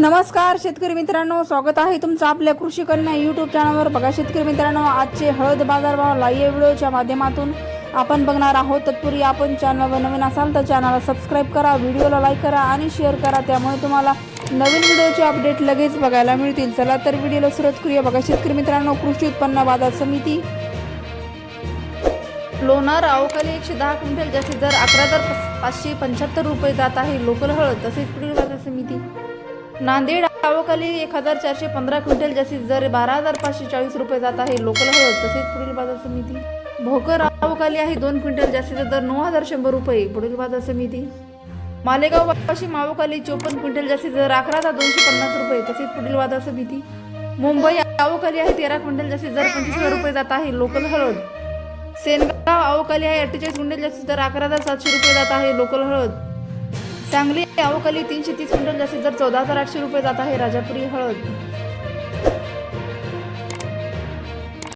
नमस्कार शेतकरी मित्रांनो. स्वागत आहे तुमचं आपल्या कृषी कन्या यूट्यूब चॅनलवर बघा शेतकरी मित्रांनो आजचे हळद बाजारभाव लाईव्ह व्हिडिओच्या माध्यमातून आपण बघणार आहोत. तत्पूर्वी आपण चॅनलवर नवीन असाल तर चॅनलला सबस्क्राईब करा व्हिडिओला लाईक करा आणि शेअर करा. त्यामुळे तुम्हाला नवीन व्हिडिओचे अपडेट लगेच बघायला मिळतील. चला तर व्हिडिओला सुरुवात करूया. बघा शेतकरी मित्रांनो कृषी उत्पन्न बाजार समिती. लोणार अवकाली एकशे दहा क्विंटल जास्तीत दर अकरा दर पाचशे पंच्याहत्तर रुपये जात आहे. लोकल हळद तसेच पुढील बाजार समिती. नांदेड अवकाली एक हजार चारशे पंधरा क्विंटल जास्तीत दर बारा हजार पाचशे चाळीस रुपये जात आहे लोकल हळद तसेच पुढील बाजार समिती. भोकर आवकाली आहे दोन क्विंटल जास्तीचा दर नऊ हजार शंभर रुपये पुढील बाजार समिती. मालेगाव वाशिम अवकाली चोपन्न क्विंटल जास्तीत दर अकरा हजार दोनशे पन्नास रुपये तसेच पुढील बाजार समिती. मुंबई अवकाली आहे तेरा क्विंटल जास्तीत दर पंचवीस हजार रुपये जात आहे लोकल हळद सेनगाव अवकाली आहे अठ्ठेचाळीस क्विंटल जास्तीत दर अकरा हजार सातशे रुपये जात आहे लोकल हळद सांगली अवकाली तीनशे तीस क्विंटल जास्तीत जर चौदा हजार आठशे रुपये जात आहे राजापुरी हळद.